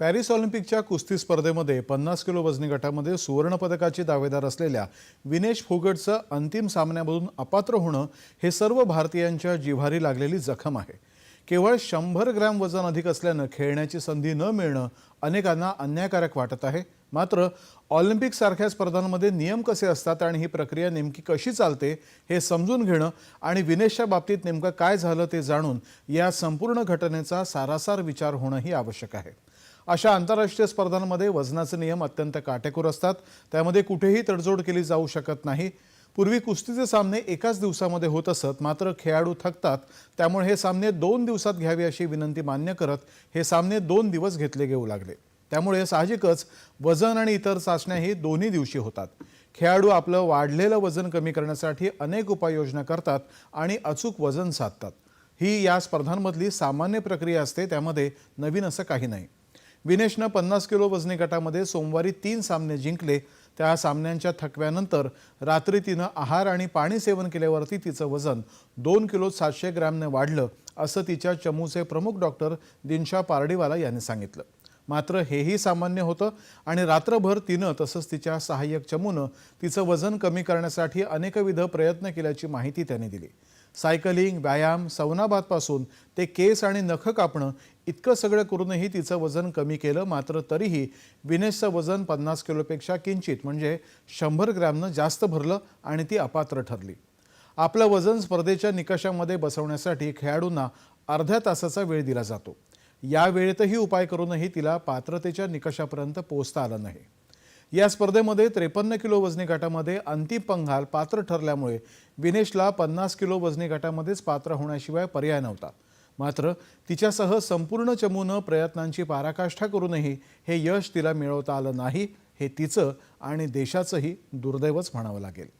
Paris ऑलिम्पिकच्या कुस्ती स्पर्धेमध्ये पन्नास किलो वजनी गटामध्ये सुवर्णपदकाची दावेदार असलेल्या विनेश फोगटचं अंतिम सामन्यामधून अपात्र होणं हे सर्व भारतीयांच्या जिव्हारी लागलेली जखम आहे. केवळ शंभर ग्रॅम वजन अधिक असल्यानं खेळण्याची संधी न मिळणं अनेकांना अन्यायकारक वाटत आहे. मात्र ऑलिम्पिकसारख्या स्पर्धांमध्ये नियम कसे असतात आणि ही प्रक्रिया नेमकी कशी चालते हे समजून घेणं आणि विनेशच्या बाबतीत नेमकं काय झालं ते जाणून या संपूर्ण घटनेचा सारासार विचार होणंही आवश्यक आहे. अशा आंतरराष्ट्रीय स्पर्धांमध्ये वजनाचे नियम अत्यंत काटेकोर असतात. त्यामध्ये कुठेही तडजोड केली जाऊ शकत नाही. पूर्वी कुस्तीचे सामने एकाच दिवसामध्ये होत असत मात्र खेळाडू थकतात. त्यामुळे हे सामने दोन दिवसात घ्यावे अशी विनंती मान्य करत हे सामने दोन दिवस घेतले घेऊ लागले. त्यामुळे साहजिकच वजन आणि इतर चाचण्याही दोन्ही दिवशी होतात. खेळाडू आपलं वाढलेलं वजन कमी करण्यासाठी अनेक उपाययोजना करतात आणि अचूक वजन साधतात. ही या स्पर्धांमधली सामान्य प्रक्रिया असते त्यामध्ये नवीन असं काही नाही. विनेशनं पन्नास किलो वजनी गटामध्ये सोमवारी तीन सामने जिंकले. त्या सामन्यांच्या थकव्यानंतर रात्री तिनं आहार आणि पाणी सेवन केल्यावरती तिचं वजन दोन किलो सातशे ग्रॅमने वाढलं असं तिच्या चमूचे प्रमुख डॉक्टर दिनशा पारडीवाला यांनी सांगितलं. मात्र हेही सामान्य होतं आणि रात्रभर तिनं तसंच तिच्या सहाय्यक चमूनं तिचं वजन कमी करण्यासाठी अनेकविध प्रयत्न केल्याची माहिती त्यांनी दिली. सायकलिंग व्यायाम सवनाबादपासून ते केस आणि नखं कापणं इतकं सगळं करूनही तिचं वजन कमी केलं मात्र तरीही विनेशचं वजन पन्नास किलोपेक्षा किंचित म्हणजे शंभर ग्रॅमनं जास्त भरलं आणि ती अपात्र ठरली. आपलं वजन स्पर्धेच्या निकषामध्ये बसवण्यासाठी खेळाडूंना अर्ध्या तासाचा वेळ दिला जातो. या वेळेतही उपाय करूनही तिला पात्रतेच्या निकषापर्यंत पोहोचता आलं नाही. या स्पर्धेमध्ये त्रेपन्न किलो वजनी गटामध्ये अंतिम पंघाल पात्र ठरल्यामुळे विनेशला पन्नास किलो वजनी गटामध्येच पात्र होण्याशिवाय पर्याय नव्हता. मात्र तिच्यासह संपूर्ण चमूनं प्रयत्नांची पाराकाष्ठा करूनही हे यश तिला मिळवता आलं नाही हे तिचं आणि देशाचंही दुर्दैवच म्हणावं लागेल.